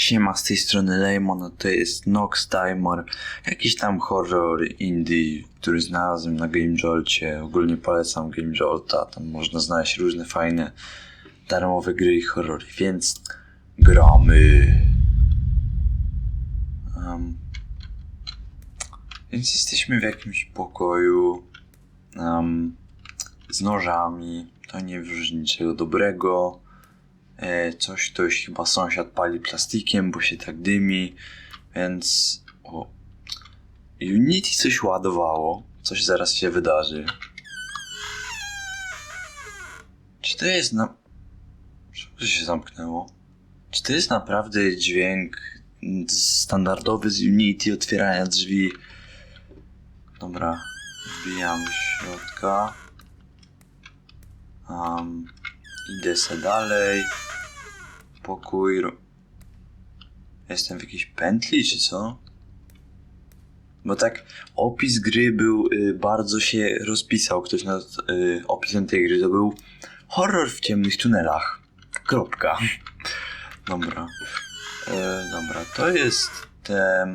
Siema, z tej strony Lemon, a to jest Nox Timer, jakiś tam horror indie, który znalazłem na Game Jolcie. Ogólnie polecam Game Jolta, tam można znaleźć różne fajne darmowe gry i horrory, więc gramy. Um, więc jesteśmy w jakimś pokoju um, z nożami, to nie wróży niczego dobrego. E, coś ktoś chyba sąsiad pali plastikiem, bo się tak dymi, więc o, Unity coś ładowało, coś zaraz się wydarzy. Czy to jest na... Czemu się zamknęło? Czy to jest naprawdę dźwięk standardowy z Unity otwierania drzwi? Dobra, wbijam środka. Um, idę se dalej. Pokój. Jestem w jakiejś pętli, czy co? Bo tak, opis gry był, y, bardzo się rozpisał. Ktoś nad y, opisem tej gry to był horror w ciemnych tunelach. Kropka. Dobra. E, dobra, to jest te,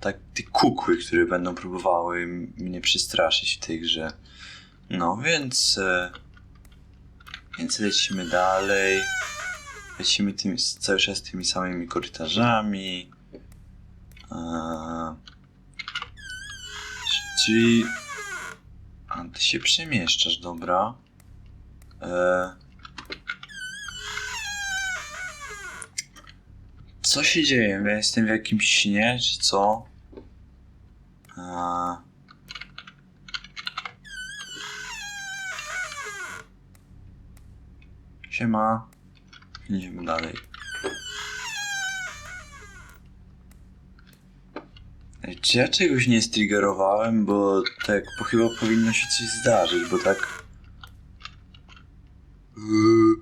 tak, te kukły, które będą próbowały mnie przestraszyć w tej grze. No, więc... E, więc lecimy dalej. Lecimy tymi, cały czas tymi samymi korytarzami. Eee, czyli... A, ty się przemieszczasz, dobra. Eee, co się dzieje? Ja jestem w jakimś śnie, czy co? Eee, siema. Idziemy dalej. Ej, Czy ja czegoś nie striggerowałem, bo tak, bo chyba powinno się coś zdarzyć, bo tak... Yy,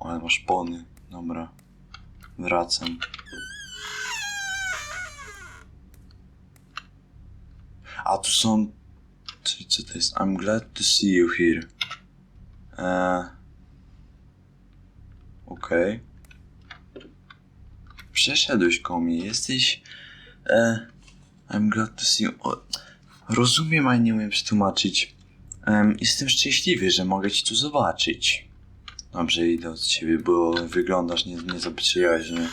Ale masz pony. Dobra. Wracam. A tu są... Co, co to jest? I'm glad to see you here. Eee... Okej. Przeszedłeś koło mnie, jesteś... E, I'm glad to see you. O, rozumiem, ale nie umiem przetłumaczyć. Em, jestem szczęśliwy, że mogę cię tu zobaczyć. Dobrze, idę od ciebie, bo wyglądasz nie, nie za przyjaźnie.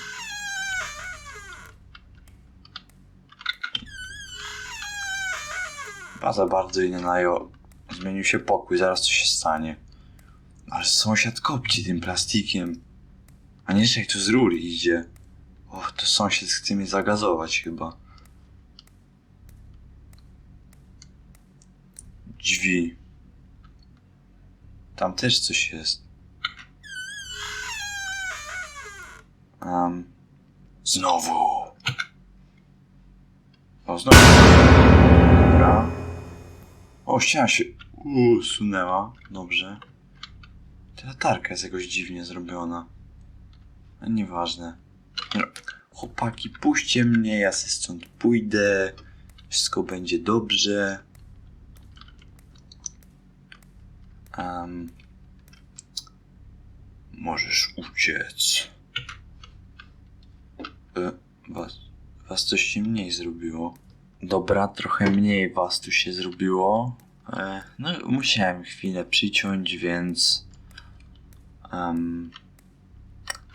A za bardzo inny najo. Zmienił się pokój, zaraz coś się stanie. Ale sąsiad kopci tym plastikiem. A nie, że jak tu z rury idzie. Och, to sąsiad chce mnie zagazować chyba. Drzwi. Tam też coś jest. Um, znowu. O, znowu. Dobra. O, ściana się usunęła. Dobrze. Ta latarka jest jakoś dziwnie zrobiona. A nieważne. No, Chłopaki, puśćcie mnie, ja se stąd pójdę. Wszystko będzie dobrze. Um, możesz uciec. E, was, was coś się mniej zrobiło. Dobra, trochę mniej was tu się zrobiło. E, no, musiałem chwilę przyciąć, więc. Um,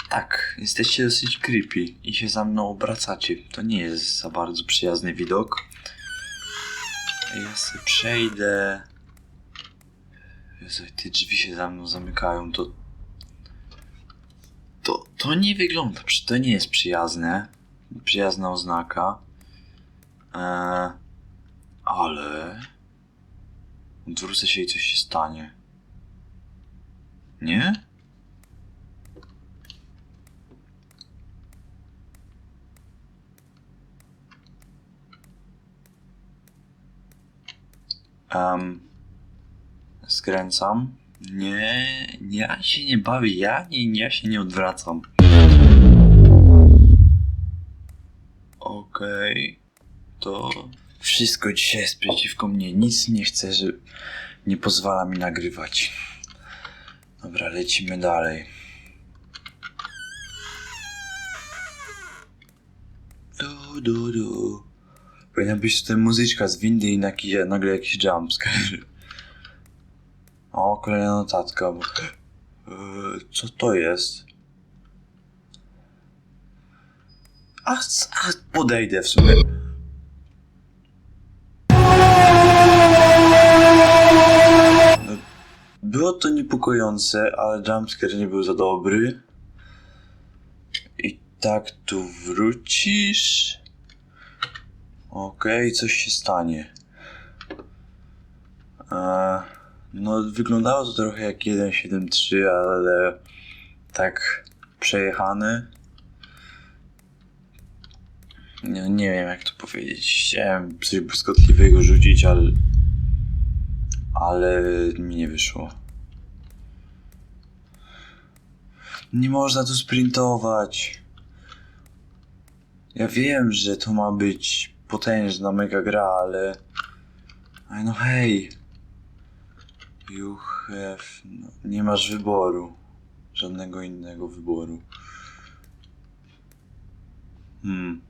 tak, jesteście dosyć creepy i się za mną obracacie. To nie jest za bardzo przyjazny widok. Ja sobie przejdę. Jezu, te drzwi się za mną zamykają, to. To, to nie wygląda, to nie jest przyjazne. Przyjazna oznaka. Eee, ale. Odwrócę się i coś się stanie. Nie? Um, skręcam. Nie, ja się nie bawię, ja, nie, ja się nie odwracam. Okej, to wszystko dzisiaj jest przeciwko mnie. Nic nie chcę, że nie pozwala mi nagrywać. Dobra, lecimy dalej. Du, du, du. Powinna być tutaj muzyczka z windy i nagle, nagle jakiś jumpscare. O, kolejna notatka. Eee, co to jest? A, a podejdę w sumie. No, Było to niepokojące, ale jumpscare nie był za dobry. I tak tu wrócisz. Okej, coś się stanie. Eee, no, wyglądało to trochę jak 1.7.3, ale tak przejechany. Nie, nie wiem jak to powiedzieć. Chciałem coś błyskotliwego rzucić, ale. Ale mi nie wyszło. Nie można tu sprintować. Ja wiem, że to ma być potężna mega gra, ale. Ale no hej. You have. No, nie masz wyboru. Żadnego innego wyboru. Hmm.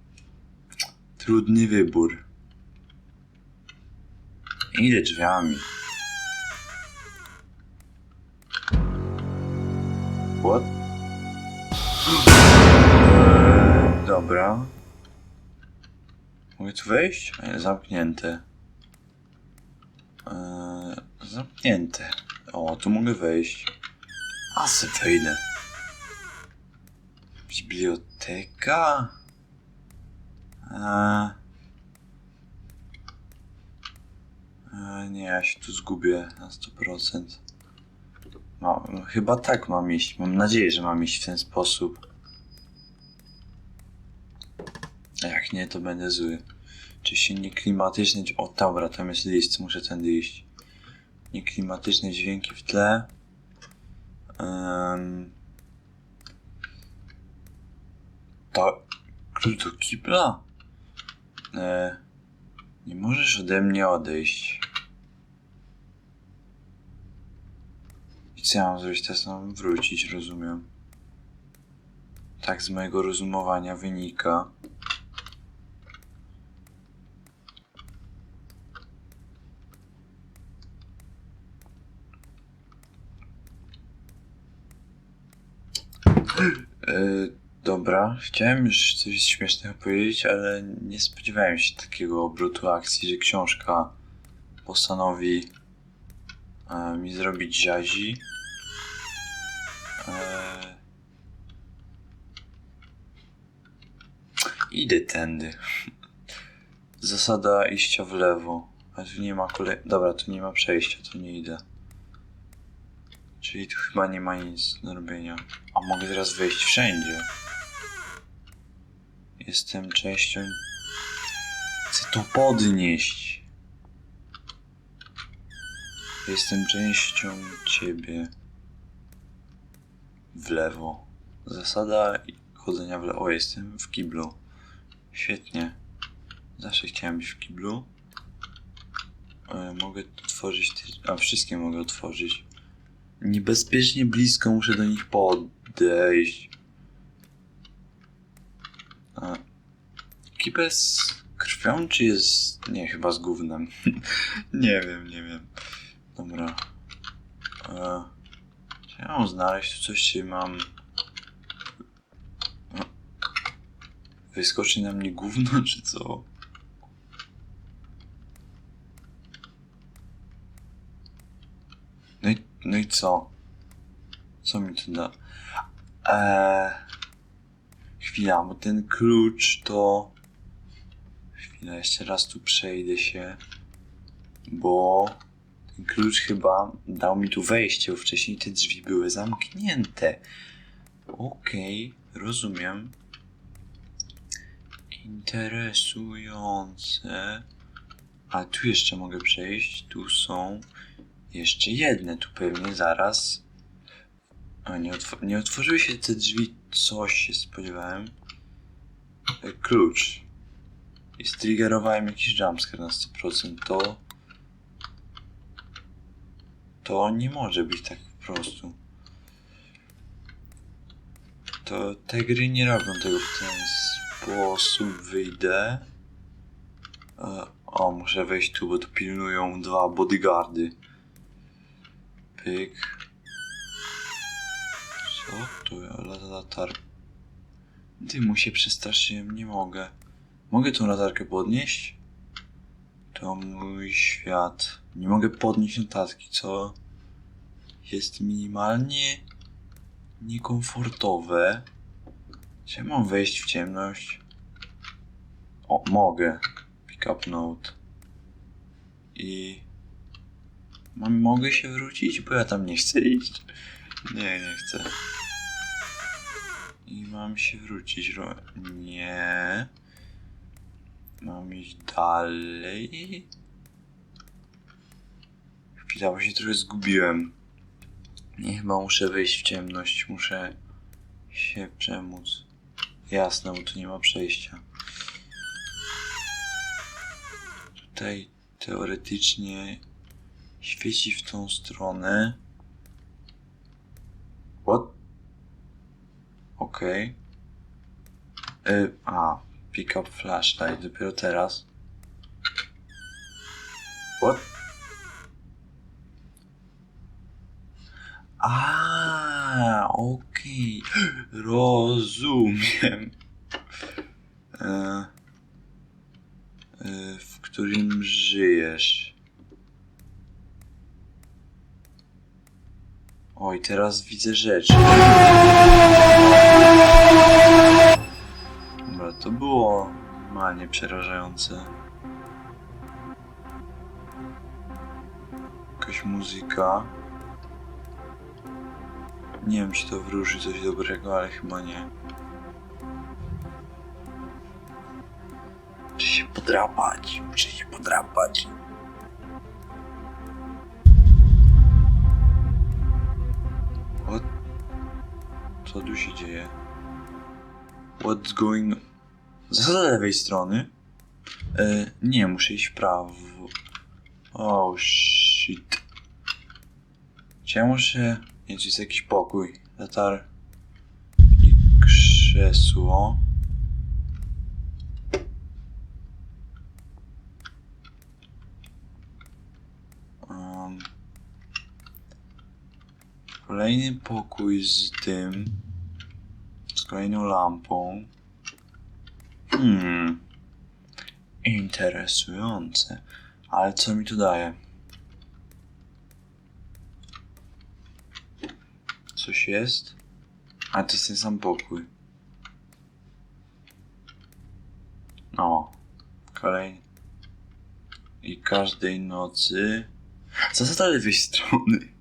Trudny wybór. Idę drzwiami. What? Eee, Dobra. Mogę tu wejść? Nie, zamknięte. Eee, zamknięte. O, tu mogę wejść. A se wejdę. Biblioteka? Eee. Eee, nie, ja się tu zgubię na 100%. Ma, chyba tak mam iść. Mam nadzieję, że mam iść w ten sposób. Jak nie, to będę zły. Czy się nieklimatyczne... dź- O, dobra, tam jest list, muszę tędy iść. Nieklimatyczne dźwięki w tle. Um, to... Klucz do kibla? E, nie możesz ode mnie odejść. I co ja mam zrobić? Teraz mam wrócić, rozumiem. Tak z mojego rozumowania wynika. E, dobra, chciałem już coś śmiesznego powiedzieć, ale nie spodziewałem się takiego obrotu akcji, że książka postanowi e, mi zrobić ziazi. E, idę tędy. Zasada iścia w lewo. A tu nie ma kolej... Dobra, tu nie ma przejścia, to nie idę. Czyli tu chyba nie ma nic do robienia. A mogę teraz wejść wszędzie. Jestem częścią... Chcę to podnieść. Jestem częścią ciebie. W lewo. Zasada chodzenia w lewo. O, jestem w kiblu. Świetnie. Zawsze chciałem być w kiblu. E, mogę otworzyć te... A, wszystkie mogę otworzyć. Niebezpiecznie blisko muszę do nich podejść. Kibel z krwią, czy jest... Nie, chyba z gównem. nie wiem, nie wiem. Dobra. E, mam znaleźć tu coś, czy mam... Wyskoczy na mnie gówno, czy co? No i, no i co? Co mi to da? Eee, chwila, bo ten klucz to... Chwila, jeszcze raz tu przejdę się. Bo ten klucz chyba dał mi tu wejście, bo wcześniej te drzwi były zamknięte. Okej, rozumiem. Interesujące. A tu jeszcze mogę przejść. Tu są jeszcze jedne. Tu pewnie zaraz. A nie, nie otworzyły się te drzwi. Coś się spodziewałem. E, Klucz. I striggerowałem jakiś jumpscare na 100%. To. To nie może być tak po prostu. To te gry nie robią tego w ten sposób wyjdę. E, o, muszę wejść tu, bo tu pilnują dwa bodyguardy. Pyk. Co to ja? Lata latar. Dymu się przestraszyłem, nie mogę. Mogę tą latarkę podnieść? To mój świat. Nie mogę podnieść notatki, co jest minimalnie niekomfortowe. Czy mam wejść w ciemność? O, mogę. Pick up note. I... Mam, mogę się wrócić, bo ja tam nie chcę iść. Nie, nie chcę. I mam się wrócić. ro- Nie. Mam iść dalej. Chwila, bo się trochę zgubiłem. Nie, chyba muszę wejść w ciemność. Muszę się przemóc. Jasne, bo tu nie ma przejścia. Tutaj teoretycznie świeci w tą stronę. What? Okej. Y, a, pick up flashlight dopiero teraz. What? A, okej. Rozumiem. E, e, w którym żyjesz. Oj, teraz widzę rzeczy. Dobra, to było normalnie przerażające. Jakaś muzyka. Nie wiem, czy to wróży coś dobrego, ale chyba nie. Muszę się podrapać, muszę się podrapać. Co tu się dzieje? What's going on? Z lewej strony? E, nie, muszę iść w prawo. Oh shit. Czy ja muszę... Nie, to jest jakiś pokój. Latar... I krzesło. Um, kolejny pokój z tym. Z kolejną lampą. Hmm. Interesujące. Ale co mi to daje? Coś jest? A to jest ten sam pokój. O. Kolejny. I każdej nocy. Co za ta lewej strony?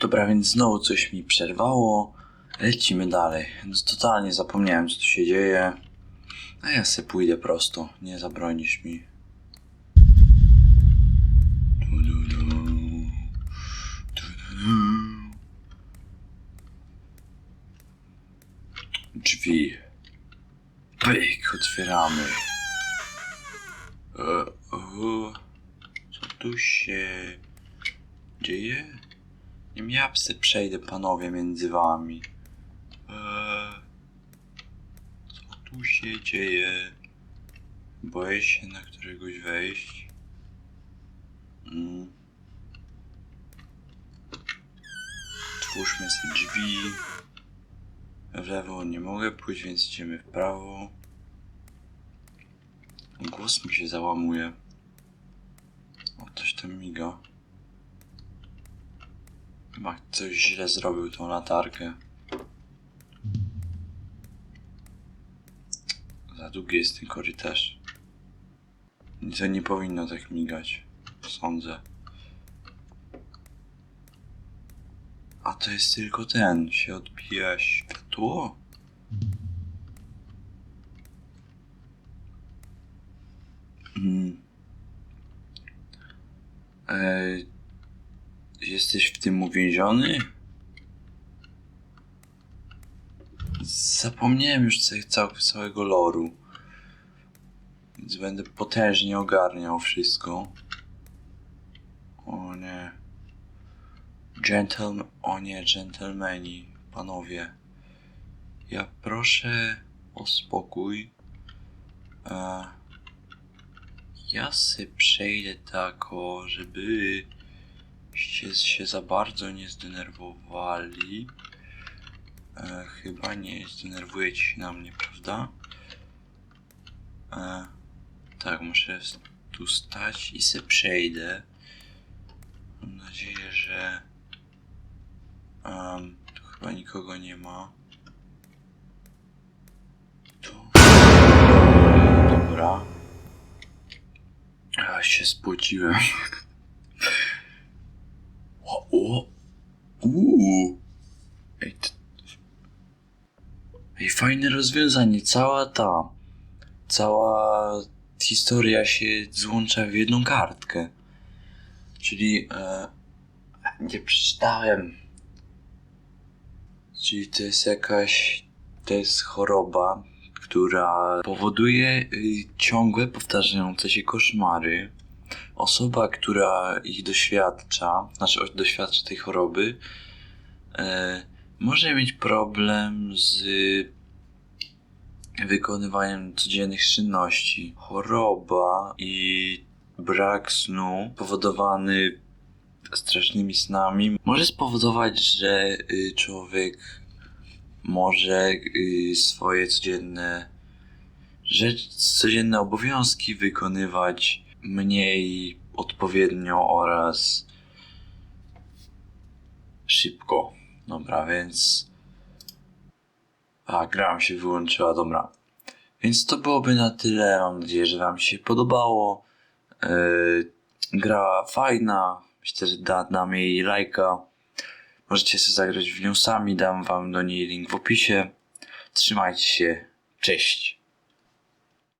Dobra, więc znowu coś mi przerwało. Lecimy dalej. No, totalnie zapomniałem, co tu się dzieje. A ja se pójdę prosto. Nie zabronisz mi. Drzwi. Pyk, otwieramy. E, co tu się dzieje? Nie ja psy przejdę, panowie, między wami. Eee, co tu się dzieje? Boję się na któregoś wejść. Mm. Twórzmy sobie drzwi. W lewo nie mogę pójść, więc idziemy w prawo. Głos mi się załamuje. O, coś tam miga. Chyba coś źle zrobił tą latarkę. Za długi jest ten korytarz. To nie powinno tak migać. Sądzę. A to jest tylko ten. Się odbija światło? Mm. Ej, jesteś w tym uwięziony? Zapomniałem już ca- cał, całego loru. Więc będę potężnie ogarniał wszystko. O nie. Gentleman... O nie, dżentelmeni. Panowie. Ja proszę o spokój. E, ja se przejdę tak, o, żeby się, się za bardzo nie zdenerwowali. E, chyba nie zdenerwujecie się na mnie, prawda? E, tak, muszę tu stać i se przejdę. Mam nadzieję, że em, tu chyba nikogo nie ma. Tu. Dobra. Ja się spociłem. fajne rozwiązanie. Cała ta. Cała historia się złącza w jedną kartkę. Czyli. E, nie przeczytałem. Czyli to jest jakaś. To jest choroba, która powoduje y, ciągłe, powtarzające się koszmary. Osoba, która ich doświadcza, znaczy doświadcza tej choroby, e, może mieć problem z wykonywaniem codziennych czynności. Choroba i brak snu powodowany strasznymi snami może spowodować, że y, człowiek może y, swoje codzienne rzecz, codzienne obowiązki wykonywać mniej odpowiednio oraz szybko. Dobra, więc. A, gra się wyłączyła, dobra. Więc to byłoby na tyle. Mam nadzieję, że Wam się podobało. Yy, gra fajna. Myślę, że da, dam jej lajka. Możecie sobie zagrać w nią sami. Dam Wam do niej link w opisie. Trzymajcie się. Cześć.